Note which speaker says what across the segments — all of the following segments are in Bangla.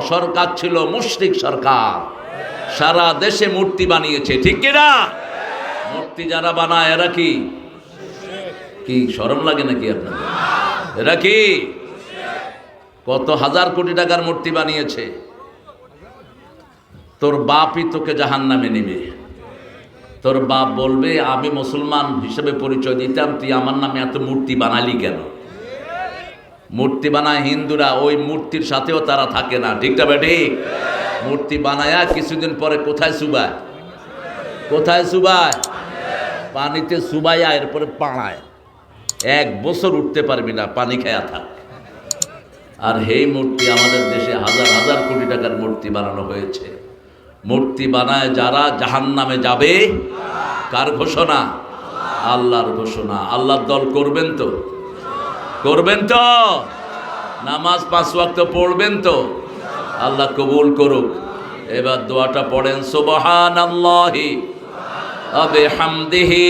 Speaker 1: সরকার ছিল মুশরিক সরকার। সারা দেশে মূর্তি বানিয়েছে, ঠিক কিনা মূর্তি যারা বানায়, এরা কি? কি, শরম লাগে নাকি আপনাদের? এরা কি? কত হাজার কোটি টাকার মূর্তি বানিয়েছে। তোর বাপই তোকে জাহান নামে নিবে। তোর বাপ বলবে, আমি মুসলমান হিসেবে পরিচয় দিতাম, তুই আমার নামে এত মূর্তি বানালি কেন? মূর্তি বানায় হিন্দুরা, ওই মূর্তির সাথেও তারা থাকে না। ঠিকটা বেটি? মূর্তি বানায়া কিছুদিন পরে কোথায় সুবায় কোথায় সুবায় পানিতে সুবাইয়া এরপরে পাড়ায়। এক বছর উঠতে পারবি না, পানি খেয়া থাক। আর এই মূর্তি, আমাদের দেশে হাজার হাজার কোটি টাকার মূর্তি বানানো হয়েছে। মূর্তি বানায় যারা জাহান নামে যাবে, কার ঘোষণা? আল্লাহর ঘোষণা। আল্লাহর দল করবেন তো? করবেন তো? নামাজ পাঁচ ওয়াক্ত পড়বেন তো? আল্লাহ কবুল করুক। এবার দোয়াটা পড়েন সুবহান আল্লাহি আবে হামদিহি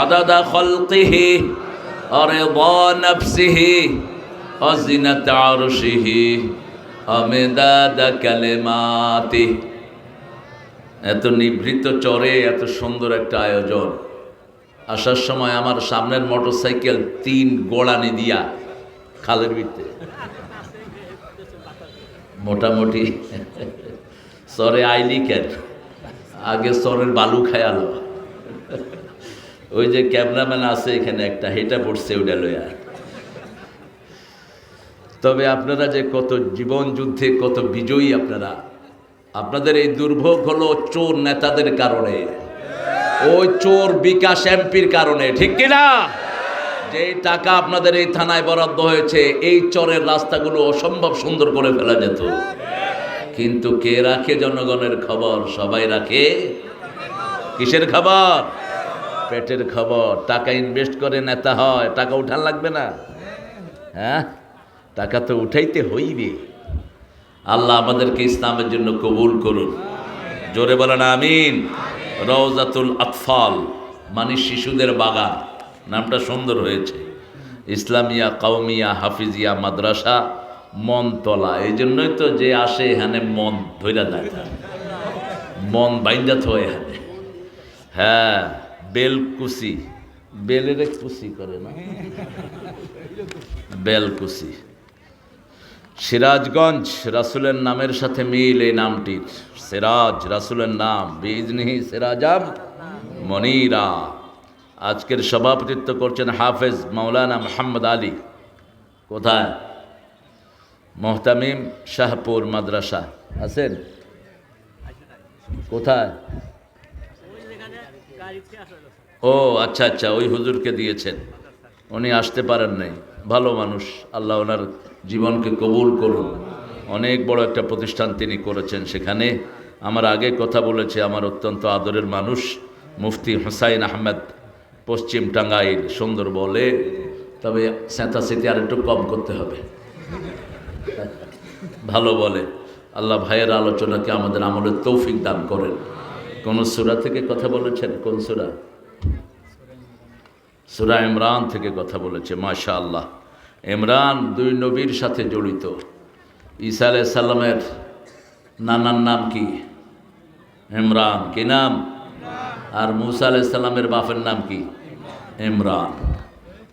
Speaker 1: আদাদা খলকিহি অরিদা নফসিহি অজিনাত আরশিহি অমেদাদা কালেমাতি এত নিভৃত চরে, এত সুন্দর একটা আয়োজন। আসার সময় আমার সামনের মোটরসাইকেল তিন গোড়ানি দিয়া খালের ভিতরে। মোটামুটি। সরে আইলি কেন? আগে সরের বালু খায়ালো। ওই যে ক্যামেরাম্যান আছে এখানে একটা, হেটা পড়ছে ওটা লইয়া। তবে আপনারা যে কত জীবন যুদ্ধে, কত বিজয়ী আপনারা, আপনাদের এই দুর্ভোগ হলো চোর নেতাদের কারণে। ওই চোর বিকাশ এমপির কারণে, ঠিক কিনা? যে টাকা আপনাদের এই থানায় বরাদ্দ হয়েছে, এই চরের রাস্তাগুলো অসম্ভব সুন্দর করে ফেলা যেত। কিন্তু কে রাখে জনগণের খবর? সবাই রাখে? কিসের খবর? পেটের খবর। টাকা ইনভেস্ট করে নেতা হয়, টাকা উঠান লাগবে না। হ্যাঁ? টাকা তো উঠাইতে হইবে। আল্লাহ আমাদেরকে ইসলামের জন্য কবুল করুন। জোরে বলেন আমিন। রওজাতুল আতফাল মানে শিশুদের বাগান। নামটা সুন্দর হয়েছে। ইসলামিয়া কাউমিয়া হাফিজিয়া, মাদ্রাসা মন তলা এই জন্যই তো যে আসে এখানে মন ধৈরা যায়। মন বাইঞ্জাত হয় এখানে। হ্যাঁ বেলকুসি বেলের কুসি করে না? বেলকুসি সিরাজগঞ্জ রাসুলের নামের সাথে মিল এই নামটির সিরাজ রাসুলের নাম বিজনিহি সিরাজাব মনিরা। আজকের সভাপতিত্ব করছেন হাফেজ মৌলানা মোহাম্মদ আলী। কোথায়? মোহতামিম শাহপুর মাদ্রাসা। আছেন? কোথায়? ও আচ্ছা আচ্ছা ওই হুজুরকে দিয়েছেন। উনি আসতে পারেন নাই। ভালো মানুষ, আল্লাহ ওনার জীবনকে কবুল করুন। অনেক বড় একটা প্রতিষ্ঠান তিনি করেছেন সেখানে। আমার আগে কথা বলেছে, আমার অত্যন্ত আদরের মানুষ, মুফতি হুসাইন আহমেদ, পশ্চিম টাঙ্গাইল সুন্দর বলে তবে স্যাঁতা স্মৃতি আর একটু কম করতে হবে। ভালো বলে। আল্লাহ ভাইয়ের আলোচনাকে আমাদের আমলের তৌফিক দান করেন। কোন সুরা থেকে কথা বলেছেন? কোন সুরা? সুরা ইমরান থেকে কথা বলেছে মাশা আল্লাহ ইমরান দুই নবীর সাথে জড়িত। ঈসা আলাই সাল্লামের নানার নাম কি? ইমরান। কি নাম? আর মুসা আলাই সাল্লামের বাপের নাম কি? ইমরান।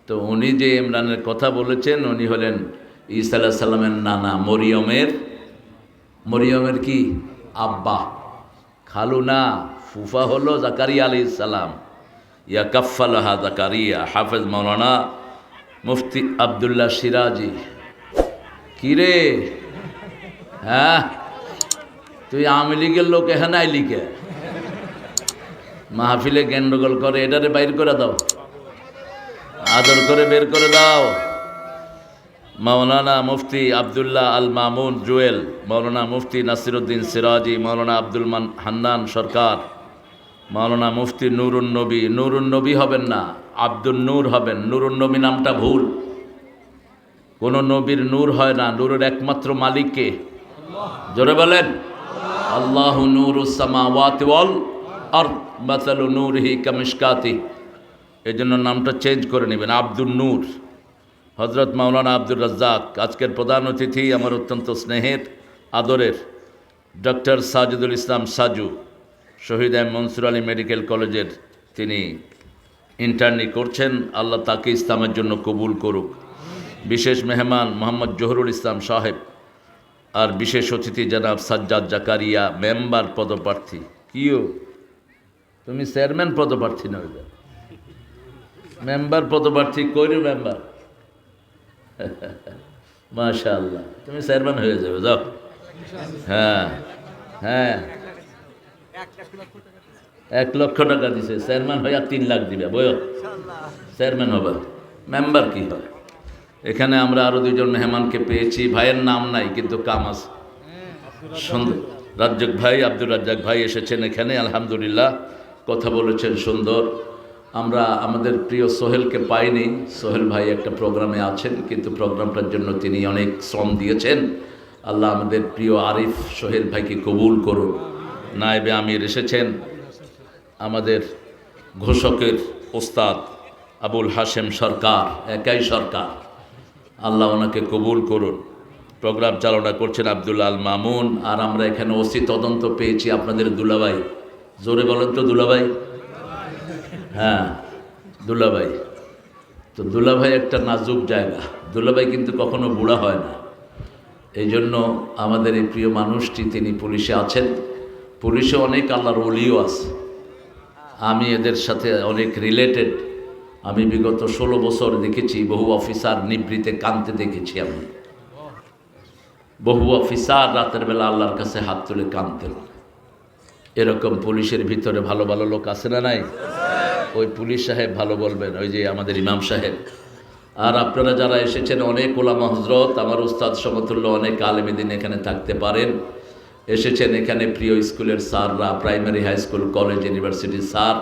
Speaker 1: তো উনি যে ইমরানের কথা বলেছেন, উনি হলেন ঈসা আলাহ সাল্লামের নানা মরিয়মের মরিয়মের কি? আব্বা। খালু না ফুফা হলো জাকারিয়া আলি সালাম। ইয়া কাফালাহা জাকারিয়া হাফেজ মৌলানা মুফতি আবদুল্লাহ সিরাজি। কিরে? হ্যাঁ? তুই আওয়ামী লীগের লোক, এখানে আইলি কে? মাহফিলে গেন্ডগোল করে, এটারে বাইর করে দাও। আদর করে বের করে দাও। মৌলানা মুফতি আবদুল্লাহ আল মামুন জুয়েল মৌলানা মুফতি নাসিরুদ্দিন সিরাজি মৌলানা আব্দুল মান হান্নান সরকার। মৌলানা মুফতি নুরুন নবী। নুরুন নবী হবেন না, আব্দুল নূর হবেন। নুরুন নবী নামটা ভুল। কোনো নবীর নূর হয় না, নূরের একমাত্র মালিককে। জোরে বলেন, আল্লাহ নুরুসামাওয়াতি ওয়াল আরদ, মাসালু এই জন্য নামটা চেঞ্জ করে নেবেন, আব্দুল নূর। হজরত মাওলানা আব্দুর রাজ্জাক, আজকের প্রধান অতিথি, আমার অত্যন্ত স্নেহের, আদরের। Doctor Sajidul Islam Saju. Shahid M Mansur Ali medical কলেজের তিনি ইন্টার্নি করছেন। আল্লাহ তাকে ইসলামের জন্য কবুল করুক। বিশেষ মেহমান মোহাম্মদ জহরুল ইসলাম সাহেব আর বিশেষ অতিথি জনাব সাজ্জাদ জাকারিয়া, মেম্বার পদপ্রার্থী। কিও? তুমি চেয়ারম্যান পদপ্রার্থী নয় মেম্বার পদপ্রার্থী কইরু মেম্বার? মাশা আল্লাহ তুমি চেয়ারম্যান হয়ে যাবে, যাও। হ্যাঁ হ্যাঁ। এক লক্ষ টাকা দিছে। চেয়ারম্যান আর তিন লাখ দিবে। বয় চেয়ারম্যান হবে। মেম্বার কি হয়? এখানে আমরা আরও দুজন মেহমানকে পেয়েছি। ভাইয়ের নাম নাই কিন্তু কাম আছে। সুন্দর। রাজ্জাক ভাই আব্দুর রাজ্জাক ভাই এসেছেন এখানে আলহামদুলিল্লাহ। কথা বলেছেন সুন্দর। আমরা আমাদের প্রিয় সোহেলকে পাইনি। সোহেল ভাই একটা প্রোগ্রামে আছেন কিন্তু প্রোগ্রামটার জন্য তিনি অনেক শ্রম দিয়েছেন। আল্লাহ আমাদের প্রিয় আরিফ সোহেল ভাইকে কবুল করুন। নায়েবে আমির এসেছেন। আমাদের ঘোষকের ওস্তাদ আবুল হাশেম সরকার, একাই সরকার। আল্লাহ ওনাকে কবুল করুন। প্রোগ্রাম চালনা করছেন আব্দুল আল মামুন। আর আমরা এখানে ওসি তদন্ত পেয়েছি আপনাদের দুলাভাই। জোরে বলেন তো দুলাভাই। হ্যাঁ দুলাভাই। তো দুলাভাই একটা নাজুক জায়গা। দুলাভাই কিন্তু কখনো বুড়া হয় না। এই জন্য আমাদের এই প্রিয় মানুষটি, তিনি পুলিশে আছেন। পুলিশে অনেক আল্লাহর অলিও আছে। আমি এদের সাথে অনেক রিলেটেড আমি বিগত ষোলো বছর দেখেছি, বহু অফিসার নিবৃতে কানতে দেখেছি আমি। বহু অফিসার রাতের বেলা আল্লাহর কাছে হাত তুলে কানতেন এরকম পুলিশের ভিতরে ভালো ভালো লোক আছে না নাই? ওই পুলিশ সাহেব ভালো বলবেন, ওই যে আমাদের ইমাম সাহেব। আর আপনারা যারা এসেছেন, অনেক ওলামা হজরত আমার উস্তাদ সমতুল্য অনেক আলেমেদিন এখানে থাকতে পারেন। এসেছেন এখানে প্রিয় স্কুলের স্যাররা, primary, high school, college university sir,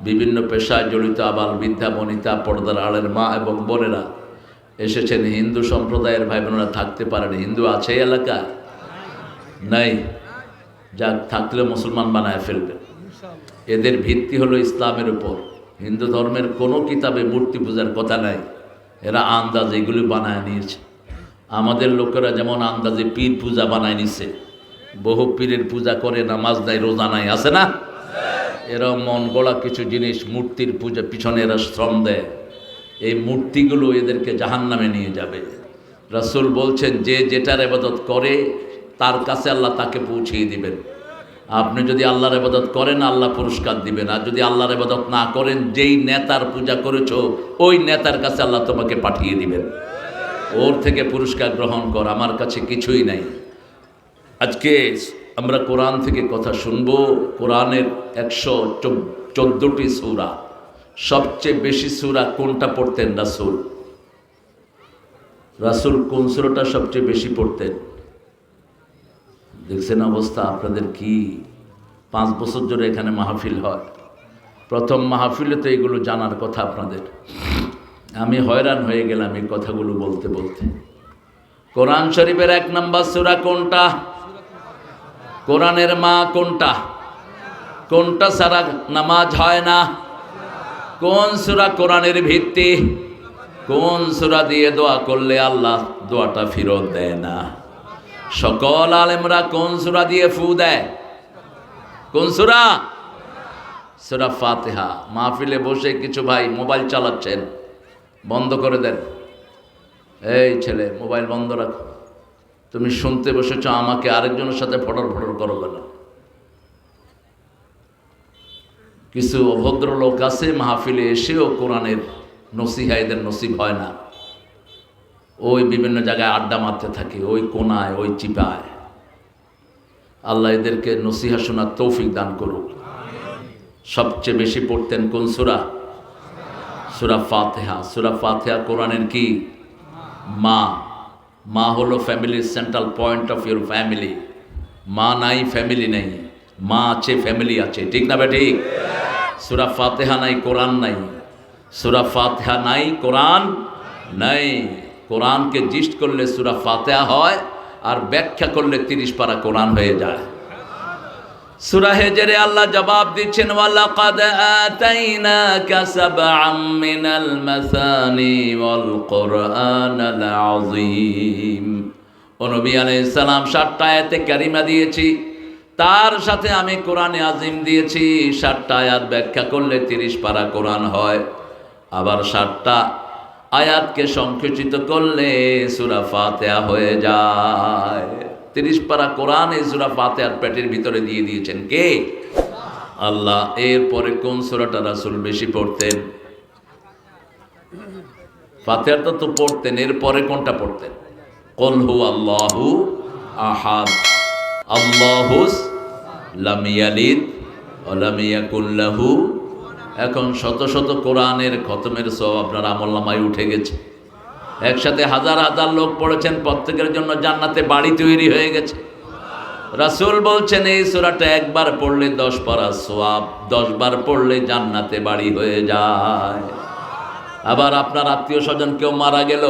Speaker 1: বিভিন্ন পেশায় জড়িত আবার বিদ্যা বনিতা, পর্দার আড়ের মা এবং বোনেরা। এসেছেন হিন্দু সম্প্রদায়ের ভাই বোনেরা থাকতে পারেন। হিন্দু আছে এই এলাকায়? নাই। যা থাকলে মুসলমান বানায় ফেলবে এদের ভিত্তি হলো ইসলামের উপর। হিন্দু ধর্মের কোনো কিতাবে মূর্তি পূজার কথা নাই। এরা আন্দাজ এগুলি বানায় নিয়েছে। আমাদের লোকেরা যেমন আন্দাজে পীর পূজা বানায় নিছে। বহু পীরের পূজা করে, নামাজ নাই রোজা নাই, আছে না? এরা মন গড়া কিছু জিনিস মূর্তির পূজা, পিছনে এরা শ্রম দেয়। এই মূর্তিগুলো এদেরকে জাহান নামে নিয়ে যাবে। রাসুল বলছেন, যে যেটার এবাদত করে, তার কাছে আল্লাহ তাকে পৌঁছিয়ে দিবেন। আপনি যদি আল্লাহর এবাদত করেন, আল্লাহ পুরস্কার দিবেন। আর যদি আল্লাহর এবাদত না করেন, যেই নেতার পূজা করেছ, ওই নেতার কাছে আল্লাহ তোমাকে পাঠিয়ে দিবেন। ওর থেকে পুরস্কার গ্রহণ কর, আমার কাছে কিছুই নাই। আজকে আমরা কোরআন থেকে কথা শুনব। কোরআনের একশো চোদ্দোটি সুরা। সবচেয়ে বেশি সুরা কোনটা পড়তেন রাসুল? রাসুল কোন সুরাটা সবচেয়ে বেশি পড়তেন? দেখছেন অবস্থা, আপনাদের কি? পাঁচ বছর ধরে এখানে মাহফিল হয়। প্রথম মাহফিলে তো এগুলো জানার কথা আপনাদের। আমি হয়রান হয়ে গেলাম এই কথাগুলো বলতে বলতে। কোরআন শরীফের এক নম্বর সুরা কোনটা? কোরআনের মা কোনটা? কোনটা সারা নামাজ হয় না? কোন সুরা কোরআনের ভিত্তি? কোন সুরা দিয়ে দোয়া করলে আল্লাহ দোয়াটা ফেরত দেয় না? সকল আলেমরা কোন সুরা দিয়ে ফু দেয়? কোন সুরা? সুরা ফাতেহা। মাহফিলে বসে কিছু ভাই মোবাইল চালাচ্ছেন। বন্ধ করে দেন। এই ছেলে, মোবাইল বন্ধ রাখো। তুমি শুনতে বসেছ আমাকে আরেকজনের সাথে ফটর ফটর করো কেন? কিছু অভদ্র লোক আছে, মাহফিলে এসেও কোরআনের নসিহা এদের নসিব হয় না। ওই বিভিন্ন জায়গায় আড্ডা মারতে থাকে, ওই কোনায়, ওই চিপায়। আল্লাহ এদেরকে নসিহা শোনার তৌফিক দান করুক। সবচেয়ে বেশি পড়তেন কোন সুরা? সুরা ফাতেহা। সুরা ফাতেহা কোরআনের কি? মা। মা হলো ফ্যামিলির central point of your family মা নাই ফ্যামিলি নেই। মা আছে ফ্যামিলি আছে। ঠিক না ঠিক সুরা ফাতেহা নাই, কোরআন নাই। সুরা ফাতেহা নাই, কোরআন নাই। কোরআনকে জিস্ট করলে সুরা ফাতেহা হয়, আর ব্যাখ্যা করলে তিরিশ পারা কোরআন হয়ে যায়। সুরা হেজরে আল্লাহ জবাব দিচ্ছেন, ওয়ালাকাদ আতাইনাকা সাবআম মিনাল মাসানি ওয়াল কুরআনাল আযীম। ও নবী আলাইসালাম ষাটটা আয়াতে কারিমা দিয়েছি। তার সাথে আমি কোরআনে আজিম দিয়েছি। ষাটটা আয়াত ব্যাখ্যা করলে তিরিশ পারা কোরআন হয়। আবার ষাটটা আয়াতকে সংকুচিত করলে সুরা ফাতেহা হয়ে যায়। তিরিশ পারা কোরআন এই সুরা ফাতেহার পেটের ভিতরে দিয়ে দিয়েছেন কে? আল্লাহ। এরপরে কোন সুরাটা রাসুল বেশি পড়তেন? ফাতেহাটা তো পড়তেন, এরপরে কোনটা পড়তেন? কলহু আল্লাহু আহাদ। আল্লাহুস লামিয়ালিদ অলামিয়াকুল্লাহু এখন শত শত কোরআনের খতমের সব আপনার আমল্লামায় উঠে গেছে। একসাথে হাজার হাজার লোক পড়েছেন, প্রত্যেকের জন্য জান্নাতে বাড়ি তৈরি হয়ে গেছে। রাসূল বলছেন, এই সূরাটা একবার পড়লে দশ পারা সোয়াব, দশ বার পড়লে জান্নাতে বাড়ি হয়ে যায়। আবার আপনার আত্মীয় স্বজন কেউ মারা গেল,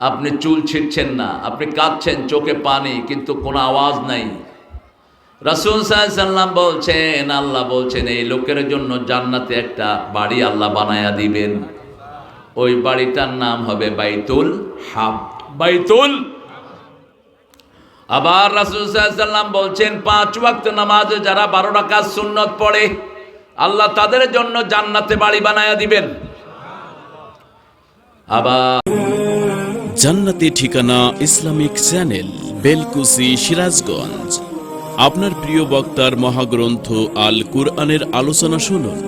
Speaker 1: আপনি চুল ছিটছেন না, আপনি কাঁদছেন, চোখে পানি, কিন্তু কোনো আওয়াজ নাই। রাসুল সাল্লাম বলছেন, আল্লাহ বলছেন, এই লোকের জন্য জান্নাতে একটা বাড়ি আল্লাহ বানায়া দিবেন। ওই বাড়িটার নাম হবে বাইতুল হাম বাইতুল আবার রাসুল সাল্লাম বলছেন পাঁচ ওয়াক্ত নামাজে যারা বারো রাকাত সুন্নত পড়ে আল্লাহ তাদের জন্য জান্নাতে বাড়ি বানায়া দিবেন। আবার
Speaker 2: জান্নাতি ঠিকানা ইসলামিক চ্যানেল বেলকুসি সিরাজগঞ্জ। আপনার প্রিয় বক্তার মহাগ্রন্থ আল কুরআনের আলোচনা শুনুন।